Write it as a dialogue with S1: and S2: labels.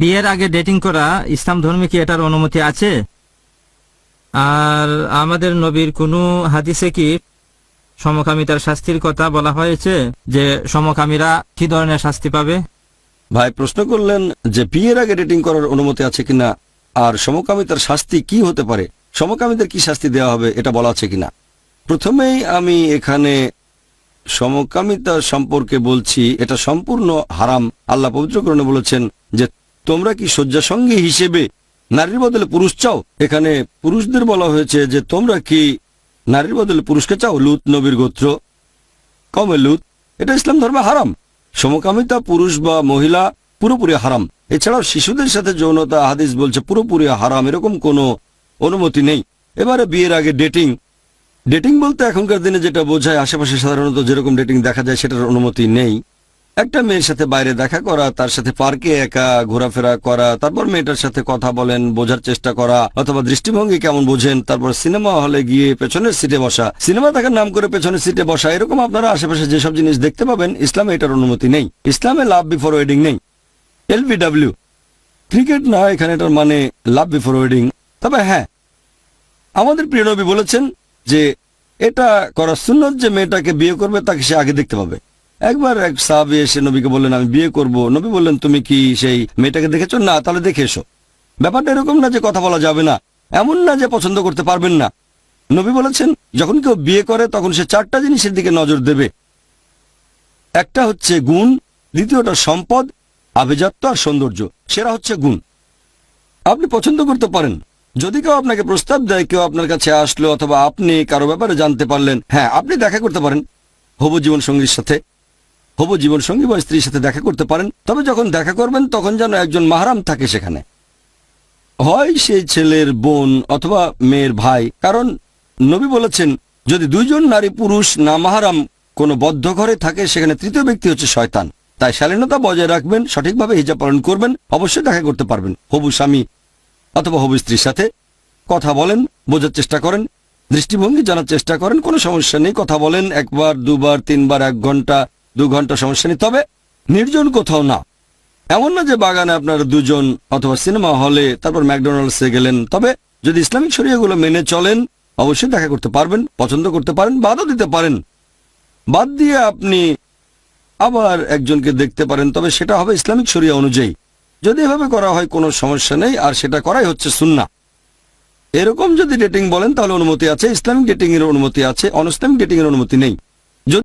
S1: বিয়ের আগে ডেটিং করা ইসলাম ধর্মে কি এটার অনুমতি আছে? আর আমাদের নবীর কোনো হাদিসে কি সমকামিতার শাস্তির কথা বলা হয়েছে যে সমকামীরা কি ধরনের শাস্তি পাবে?
S2: ভাই, প্রশ্ন করলেন যে বিয়ের আগে ডেটিং করার অনুমতি আছে কিনা আর সমকামিতার শাস্তি কি হতে পারে? সমকামিতার কি শাস্তি দেওয়া হবে এটা বলা আছে কিনা? প্রথমেই আমি এখানে সমকামিতা সম্পর্কে বলছি, এটা সম্পূর্ণ হারাম। আল্লাহ পবিত্রকরণে বলেছেন যে তোমরা কি শয্যাসঙ্গী হিসেবে নারীর বদলে পুরুষ চাও? এখানে পুরুষদের বলা হয়েছে যে তোমরা কি নারীর বদলে পুরুষকে চাও? লুত নবীর গোত্র। কমে লুত। এটা ইসলাম ধর্মে হারাম। সমকামিতা পুরুষ বা মহিলা পুরোপুরি হারাম। এছাড়াও শিশুদের সাথে যৌনতা, হাদিস বলছে পুরোপুরি হারাম। এরকম কোনো অনুমতি নেই। এবারে বিয়ের আগে ডেটিং। ডেটিং বলতে এখনকার দিনে যেটা বোঝায়, আশেপাশে সাধারণত যেরকম ডেটিং দেখা যায়, সেটার অনুমতি নেই। একটা মেয়ের সাথে বাইরে দেখা করা, তার সাথে পার্কে একা ঘোরাফেরা করা, তারপর মেয়েটার সাথে কথা বলেন, বোঝার চেষ্টা করা, অথবা দৃষ্টিভঙ্গি কেমন বোঝেন, তারপর সিনেমা হলে গিয়ে পেছনের সিটে বসা। সিনেমা দেখার নাম করে পেছনের সিটে বসা, এরকম আপনারা আশেপাশে যেসব জিনিস দেখতে পাবেন, ইসলামে এটার অনুমতি নেই। ইসলামে লাভ বিফোর ওয়েডিং নেই। এলবিডব্লিউ ক্রিকেট না, এখানে এটার মানে লাভ বিফোর ওয়েডিং। তবে হ্যাঁ আমাদের প্রিয় নবী বলেছেন যে, এটা করা সুন্নত যে মেয়েটাকে বিয়ে করবে, তাকে সে আগে দেখতে পাবে। একবার এক সাহাবি এসে নবীকে বললেন, আমি বিয়ে করব। নবী বললেন, তুমি কি সেই মেয়েটাকে দেখেছ? না, তাহলে দেখে এসো। ব্যাপারটা এরকম না যে কথা বলা যাবে না। এমন না যে পছন্দ করতে পারবেন না। নবী বলেছেন, যখন কেউ বিয়ে করে, তখন সে চারটা জিনিসের দিকে নজর দেবে। একটা হচ্ছে গুণ, দ্বিতীয়টা সম্পদ, আভিজাত্য আর সৌন্দর্য। সেরা হচ্ছে গুণ। আপনি পছন্দ করতে পারেন। যদি কেউ আপনাকে প্রস্তাব দেয়, কেউ আপনার কাছে আসলো অথবা আপনি কারও ব্যাপারে জানতে পারলেন হ্যাঁ আপনি দেখা করতে পারেন। হবু জীবন সঙ্গীর সাথে হবু জীবন সঙ্গী বা স্ত্রীর সাথে দেখা করতে পারেন, তবে যখন দেখা করবেন তখন যেন একজন মাহারাম থাকে সেখানে। হয় সেই ছেলের বোন অথবা মেয়ের ভাই, কারণ নবী বলেছেন, যদি দুইজন নারী পুরুষ না মাহারাম কোনো বদ্ধ ঘরে থাকে, সেখানে তৃতীয় ব্যক্তি হচ্ছে শয়তান। তাই শালীনতা বজায় রাখবেন, সঠিকভাবে হিজাব পালন করবেন, অবশ্যই দেখা করতে পারবেন। হবু স্বামী অথবা হবু স্ত্রীর সাথে কথা বলেন, বোঝার চেষ্টা করেন, দৃষ্টিভঙ্গি জানার চেষ্টা করেন, কোনো সমস্যা নেই, কথা বলেন, একবার, দুবার, তিনবার, এক ঘণ্টা দু ঘণ্টা সমস্যা নেই। তবে নির্জন কোথাও না। এমন না যে বাগানে আপনার দুজন অথবা সিনেমা হলে তারপর ম্যাকডোনাল্ডসে গেলেন। তবে যদি ইসলামিক শরিয়াগুলো মেনে চলেন, অবশ্যই দেখা করতে পারবেন, পছন্দ করতে পারেন, বাদও দিতে পারেন। বাদ দিয়ে আপনি আবার একজনকে দেখতে পারেন, তবে সেটা হবে ইসলামিক শরিয়া অনুযায়ী। যদি এভাবে করা হয়, কোনো সমস্যা নেই, আর সেটা করাই হচ্ছে সুন্না এরকম যদি ডেটিং বলেন, তাহলে অনুমতি আছে। ইসলামিক ডেটিং এর অনুমতি আছে অনইসলামিক ডেটিং এর অনুমতি নেই।